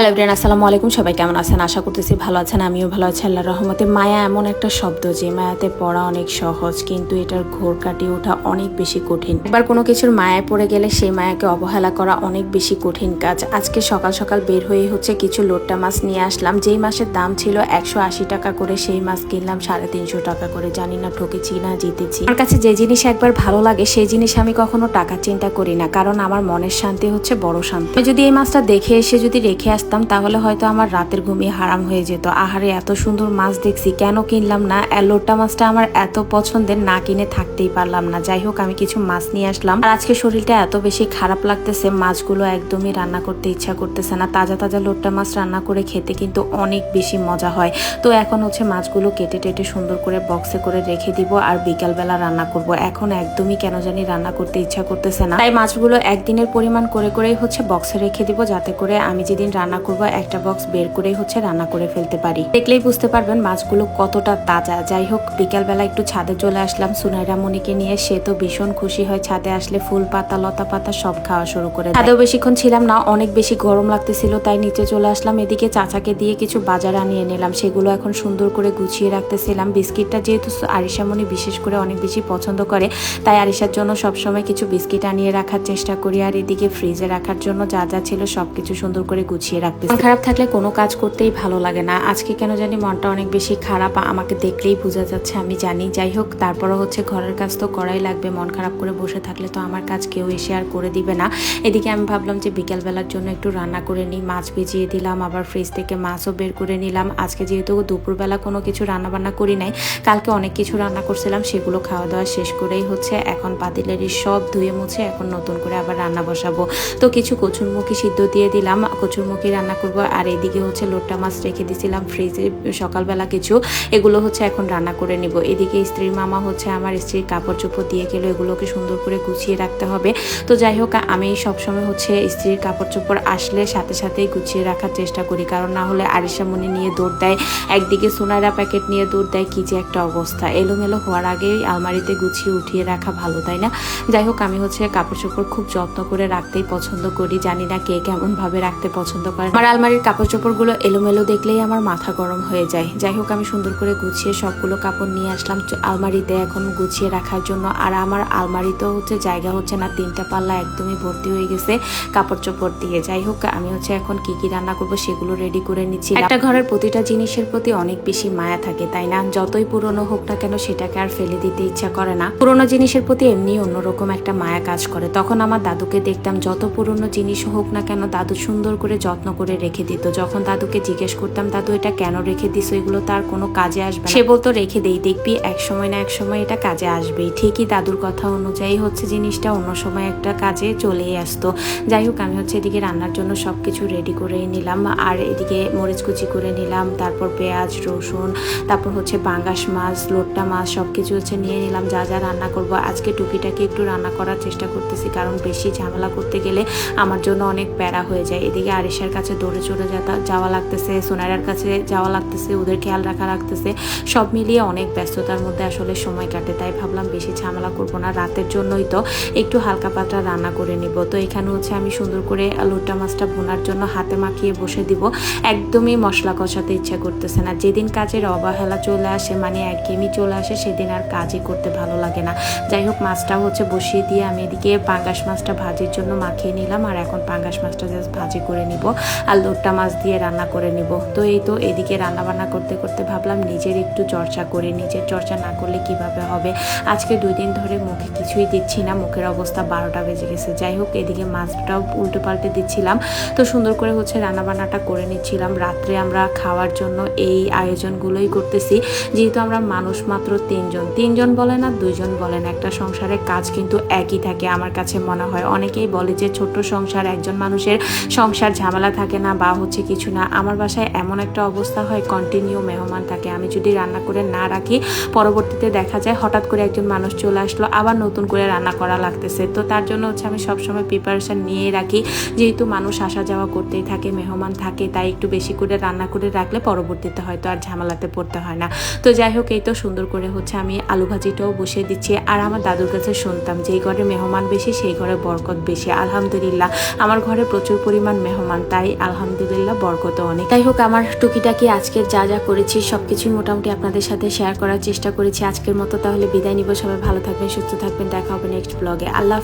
Hello brain আসসালামু আলাইকুম। সবাই কেমন আছেন? আশা করতেছি ভালো আছেন, আমিও ভালো আছি আল্লাহ রহমতে। মায়া এমন একটা শব্দ যে, মায়াতে পড়া অনেক সহজ, কিন্তু এটার ঘোর কাটিয়ে ওঠা অনেক বেশি কঠিন। একবার কোনো কিছুর মায়ায় পড়ে গেলে সেই মায়াকে অবহেলা করা অনেক বেশি কঠিন কাজ। আজকে সকাল সকাল বের হয়ে হচ্ছে কিছু লোট্টা মাছ নিয়ে আসলাম। যেই মাসের দাম ছিল একশো আশি টাকা করে, সেই মাছ কিনলাম সাড়ে তিনশো টাকা করে। জানি না ঠকেছি না জিতেছি। আমার কাছে যে জিনিস একবার ভালো লাগে, সেই জিনিস আমি কখনো টাকা চিন্তা করি না, কারণ আমার মনের শান্তি হচ্ছে বড় শান্তি। যদি এই মাছটা দেখে এসে যদি রেখে আসতাম তাহলে হয়তো আমার রাতের ঘুমিয়ে হারাম হয়ে যেত। আহারে, এত সুন্দর মাছ দেখছি, কেন কিনলাম না? লোট্টা মাছটা আমার এত পছন্দের, না কিনে থাকতেই পারলাম না। যাই হোক, আমি কিছু মাছ নিয়ে আসলাম। আর আজকে শরীরটা এত বেশি খারাপ লাগতেছে, মাছগুলো একদমই রান্না করতে ইচ্ছা করতেছে না। তাজা তাজা লোট্টা মাছ রান্না করে খেতে কিন্তু অনেক বেশি মজা হয়। তো এখন হচ্ছে মাছগুলো কেটে টেটে সুন্দর করে বক্সে করে রেখে দিব আর বিকালবেলা রান্না করব। এখন একদমই কেন জানি রান্না করতে ইচ্ছা করতেছে না। তাই মাছগুলো একদিনের পরিমাণ করে করেই হচ্ছে বক্সে রেখে দিব, যাতে করে আমি যেদিন রান্না করব, একটা বক্স বের করেই হচ্ছে রান্না করে ফেলতে পারি। দেখলেই বুঝতে পারবেন মাছগুলো কতটা তাজা। যাই হোক, বিকালবেলা একটু ছাদে চলে আসলাম। সুনাইরা মনিকে নিয়ে সে তো ভীষণ খুশি হয় ছাদে আসলে ফুল পাতা, লতা পাতা সব খাওয়া শুরু করে ছাদেও বেশিক্ষণ ছিলাম না, অনেক বেশি গরম লাগতেছিল, তাই নিচে চলে আসলাম। এদিকে চাচাকে দিয়ে কিছু বাজার আনিয়ে নিলাম। সেগুলো এখন সুন্দর করে গুছিয়ে রাখতেছিলাম। বিস্কিটটা যেহেতু আরিশামণি বিশেষ করে অনেক বেশি পছন্দ করে, তাই আরিশার জন্য সবসময় কিছু বিস্কিট আনিয়ে রাখার চেষ্টা করি। আর এদিকে ফ্রিজে রাখার জন্য যা যা ছিল সবকিছু সুন্দর করে গুছিয়ে রাখতে মন খারাপ থাকলে কোনো কাজ করতেই ভালো লাগে না। আজকে কেন জানি মনটা অনেক বেশি খারাপ আমাকে দেখলেই বোঝা যাচ্ছে আমি জানি। যাই হোক, তারপরও হচ্ছে ঘরের কাজ তো করাই লাগবে, মন খারাপ করে বসে থাকলে তো আমার কাজ কেউ এসে আর করে দিবে না। এদিকে আমি ভাবলাম যে বিকেলবেলার জন্য একটু রান্না করে নিই, মাছ ভিজিয়ে দিলাম, আবার ফ্রিজ থেকে মাছও বের করে নিলাম। আজকে যেহেতু দুপুরবেলা কোনো কিছু রান্না বান্না করি নাই, কালকে অনেক কিছু রান্না করছিলাম, সেগুলো খাওয়া দাওয়া শেষ করেই হচ্ছে এখন পাতিলেরই সব ধুয়ে মুছে এখন নতুন করে আবার রান্না বসাবো। তো কিছু কচুরমুখী সিদ্ধ দিয়ে দিলাম, কচুরমুখী রান্না করব, আর এদিকে হচ্ছে লোট্টা মাছ রেখে দিয়েছিলাম ফ্রিজে। সকালবেলা কিছু, এগুলো হচ্ছে এখন রান্না করে নিব। এদিকে স্ত্রীর মামা হচ্ছে আমার স্ত্রীর কাপড় চোপড় দিয়ে গেলো, এগুলোকে সুন্দর করে গুছিয়ে রাখতে হবে। তো যাই হোক, আমি সবসময় হচ্ছে স্ত্রীর কাপড় চোপড় আসলে সাথে সাথেই গুছিয়ে রাখার চেষ্টা করি। কারণ না হলে আরিসামনি নিয়ে দৌড় দেয়, একদিকে সোনারা প্যাকেট নিয়ে দৌড় দেয়, কি যে একটা অবস্থা। এলোমেলো হওয়ার আগেই আলমারিতে গুছিয়ে উঠিয়ে রাখা ভালো, তাই না? যাই হোক, আমি হচ্ছে কাপড় চোপড় খুব যত্ন করে রাখতেই পছন্দ করি। জানি না কে কেমন ভাবে রাখতে পছন্দ করে। আমার আলমারির কাপড় চোপড়গুলো এলোমেলো দেখলেই আমার মাথা গরম হয়ে যায়। যাই হোক, আমি সুন্দর করে গুছিয়ে সবগুলো কাপড় নিয়ে আসলাম আলমারিতে এখন গুছিয়ে রাখার জন্য। আর আমার আলমারিতেও হচ্ছে জায়গা হচ্ছে না, তিনটা পাল্লা একদমই ভর্তি হয়ে গেছে কাপড় চোপড় দিয়ে। যাই হোক, আমি হচ্ছে এখন কি কি রান্না করব সেগুলো রেডি করে নিচ্ছি। একটা ঘরের প্রতিটা জিনিসের প্রতি অনেক বেশি মায়া থাকে, তাই না? যতই পুরনো হোক না কেন সেটাকে আর ফেলে দিতে ইচ্ছা করে না। পুরনো জিনিসের প্রতি এমনি অন্যরকম একটা মায়া কাজ করে। তখন আমার দাদুকে দেখতাম, যত পুরনো জিনিস হোক না কেন দাদু সুন্দর করে যত্ন করে রেখে দিত। যখন দাদুকে জিজ্ঞেস করতাম, দাদু, এটা কেন রেখে দিছো? এগুলো তার কোনো কাজে আসবে। সে বলতো, রেখে দেই, দেখবি এক সময় না এক সময় এটা কাজে আসবেই। ঠিকই দাদুর কথা অনুযায়ী হচ্ছে জিনিসটা, অন্য সময় একটা কাজে চলেই আসতো। যাই হোক, আমি হচ্ছে এদিকে রান্নার জন্য সব কিছু রেডি করে নিলাম। আর এদিকে মরিচ কুচি করে নিলাম, তারপর পেঁয়াজ, রসুন, তারপর হচ্ছে বাঙ্গাস মাছ, লোট্টা মাছ সব কিছু হচ্ছে নিয়ে নিলাম, যা যা রান্না করব। আজকে টুকিটাকি একটু রান্না করার চেষ্টা করতেছি, কারণ বেশি ঝামেলা করতে গেলে আমার জন্য অনেক প্যারা হয়ে যায়। এদিকে আরিশার কাছে দৌড়ে যাতা যাওয়া লাগতেছে সোনারার কাছে যাওয়া লাগতেছে, ওদের খেয়াল রাখা লাগতেছে। সব মিলিয়ে অনেক ব্যস্ততার মধ্যে আসলে সময় কাটে, তাই ভাবলাম বেশি ঝামেলা করব না, রাতের জন্যই তো একটু হালকা পাতলা রান্না করে নিব। তো এখানে হচ্ছে আমি সুন্দর করে লোটা মাছটা বোনার জন্য হাতে মাখিয়ে বসে দিব। একদমই মশলা কষাতে ইচ্ছা করতেছে না। যেদিন কাজের অবহেলা চলে আসে মানে একঘেয়েমি চলে আসে, সেদিন আর কাজই করতে ভালো লাগে না। যাই হোক, মাছটাও হচ্ছে বসিয়ে দিয়ে আমি এদিকে পাঙ্গাস মাছটা ভাজির জন্য মাখিয়ে নিলাম, আর এখন পাঙ্গাস মাছটা জাস্ট ভাজি করে নিব। আর লোট্টা মাছ দিয়ে রান্না করে নিব। তো এই তো এদিকে রান্না বান্না করতে করতে ভাবলাম নিজের একটু চর্চা করে, নিজের চর্চা না করলে কীভাবে হবে? আজকে দুই দিন ধরে মুখে কিছুই দিচ্ছি না, মুখের অবস্থা বারোটা বেজে গেছে। যাই হোক, এদিকে মাছটাও উল্টো পাল্টে দিচ্ছিলাম। তো সুন্দর করে হচ্ছে রান্না বান্নাটা করে নিচ্ছিলাম। রাত্রে আমরা খাওয়ার জন্য এই আয়োজনগুলোই করতেছি। যেহেতু আমরা মানুষ মাত্র তিনজন তিনজন বলে না, দুইজন বলেন একটা সংসারের কাজ কিন্তু একই থাকে আমার কাছে মনে হয়। অনেকেই বলে যে ছোট্ট সংসার একজন মানুষের সংসার ঝামেলা থাকে না বা হচ্ছে কিছু না, আমার বাসায় এমন একটা অবস্থা হয় কন্টিনিউ মেহমান থাকে। আমি যদি রান্না করে না রাখি, পরবর্তীতে দেখা যায় হঠাৎ করে একজন মানুষ চলে আসলো, আবার নতুন করে রান্না করা লাগতেছে। তো তার জন্য হচ্ছে আমি সবসময় প্রিপারেশান নিয়ে রাখি। যেহেতু মানুষ আসা যাওয়া করতেই থাকে, মেহমান থাকে, তাই একটু বেশি করে রান্না করে রাখলে পরবর্তীতে হয়তো আর ঝামেলাতে পড়তে হয় না। তো যাই হোক, এই তো সুন্দর করে হচ্ছে আমি আলু ভাজিটাও বসিয়ে দিচ্ছি। আর আমার দাদুর কাছে শুনতাম যেই ঘরে মেহমান বেশি, সেই ঘরে বরকত বেশি। আলহামদুলিল্লাহ, আমার ঘরে প্রচুর পরিমাণ মেহমান, তাই হয় আলহামদুলিল্লাহ, বরকত অনেক। তাই হোক, আমার টুকিটাকি আজকের যা যা করেছি, সবকিছুই মোটামুটি আপনাদের সাথে শেয়ার করার চেষ্টা করেছি আজকের মতো। তাহলে বিদায় নিব। সবাই ভালো থাকবেন, সুস্থ থাকবেন। দেখা হবে নেক্সট ব্লগে আল্লাহ।